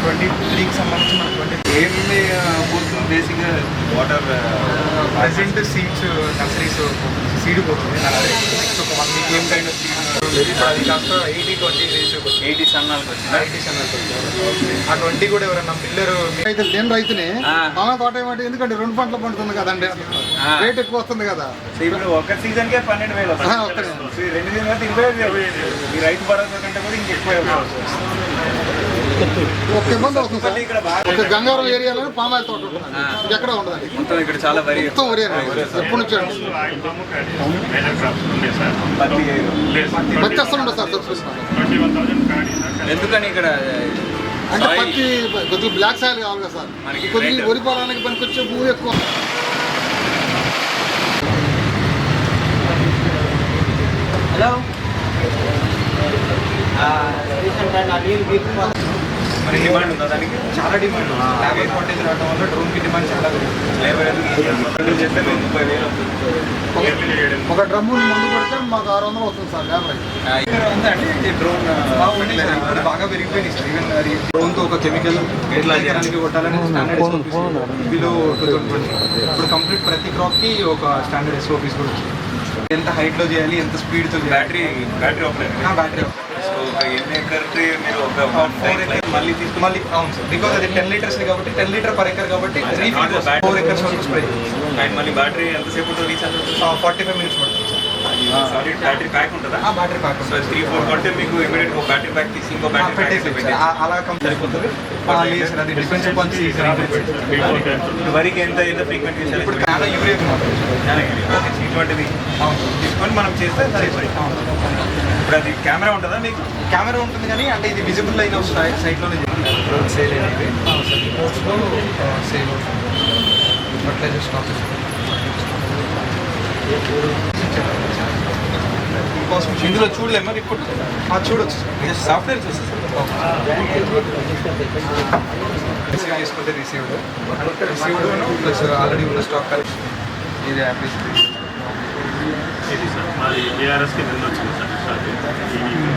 Twenty త్రీకి సంబంధించిన twenty ఏమి పోతుంది బేసిక్గా water present seeds nurseries seed పోతుంది ఒక వన్ వీక్ ఏం కైండ్ ఆఫ్ సీడ్ అది కాస్త ఎయిటీ ట్వంటీ రేషియో ఎయిటీ సన్నాలకు వచ్చిందా? ఎయిటీ ఆ ట్వంటీ కూడా ఎవరన్నా పిల్లలు అయితే నేను రైతుని ఆ. మా తోట ఏమంటే ఎందుకంటే రెండు పంటలు పండుతుంది కదండి. రేట్ ఎక్కువ వస్తుంది కదా. ఇప్పుడు ఒక సీజన్ కే పన్నెండు వేలు రెండు సీజన్ ఇరవై ఐదు వేలు. ఈ రైతు భరోసా కంటే కూడా ఇంకెక్కువ. ఒక ఇబ్బంది అవుతుంది సార్. ఒక గంగారం ఏరియాలో పామాయిల్ తోట ఉంటుంది. ఆ. ఎక్కడ ఉండదండి మొత్తం ఇక్కడ చాలా వరి మొత్తం ఒరే ఎప్పటి నుంచి అండి? పత్తి అసలు ఉండదు సార్ ఎందుకని ఇక్కడ అంటే పత్తి కొద్దిగా బ్లాక్ సాయిల్ కావాలి కదా సార్. కొద్దిగా. వరి పొలానికి పనికి వచ్చే భూమి ఎక్కువ హలో మరి డిమాండ్ ఉందా దానికి? చాలా డిమాండ్ లేబర్ షార్టేజ్ రావడం వల్ల డ్రోన్కి డిమాండ్ చాలా లేబర్ ఎందుకు చేస్తే ముప్పై వేలు ఒక డ్రమ్ము మందు కొడితే మాకు ఆరు వందలు వస్తుంది సార్ లేబర్ ఈ డ్రోన్ ఇప్పుడు బాగా పెరిగిపోయినాయి సార్. ఈవెన్ అది డ్రోన్తో ఒక కెమికల్ ఎట్లా చేయడానికి కొట్టాలని స్టాండర్డ్ బిలో టూ థౌసండ్ ఇప్పుడు కంప్లీట్ ప్రతి క్రాప్కి ఒక స్టాండర్డ్ ఎస్ఓపీస్ కూడా ఎంత హైట్లో చేయాలి ఎంత స్పీడ్తో చేయాలి? బ్యాటరీ బ్యాటరీ ఆపరేట్ బ్యాటరీ ఒక ఎన్ని ఎకర్కి మీరు ఒక ఫోర్ ఎకర్ మళ్ళీ తీసుకుని మళ్ళీ అవును సార్. బికాస్ అది టెన్ లీటర్స్ కాబట్టి టెన్ లీటర్ పర్ ఎకర్ కాబట్టి త్రీ. ఫోర్ ఎకర్స్ వరకు స్ప్రే అండ్ మళ్ళీ బ్యాటరీ ఎంతసేపు రీఛార్జ్ ఫార్టీ ఫైవ్ మినిట్స్ పడుతుంది. సార్ సాలిడ్ బ్యాటరీ ప్యాక్ ఉంటుందా? ఆ battery pack so three four కొడితే మీకు ఇమీడియట్ ఒక బ్యాటరీ ప్యాక్ తీసి ఇంకో బ్యాటరీ పెట్టేసి అలా సరిపోతుంది. అది వరికి ఎంత ఎంత ఫ్రీక్వెంట్ చేశారు ఇప్పుడు ఇటువంటిది తీసుకొని మనం చేస్తే సరిపోయి ఇప్పుడు అది కెమెరా ఉంటుందా మీకు? కెమెరా ఉంటుంది కానీ అంటే ఇది విజిబుల్ అయిన సైట్లోనే సేల్ అనేది. రోడ్స్లో సేల్ ఫర్టిలైజర్ స్టాక్ ఇందులో చూడలేము మరి ఇప్పుడు చూడొచ్చు. సాఫ్ట్వేర్ చూస్తే receive received received plus already ఉన్న స్టాక్ ఇది యాప్లికేషన్ ఇది సార్? మాది ఏఆర్ఎస్కి నిన్న వచ్చింది సార్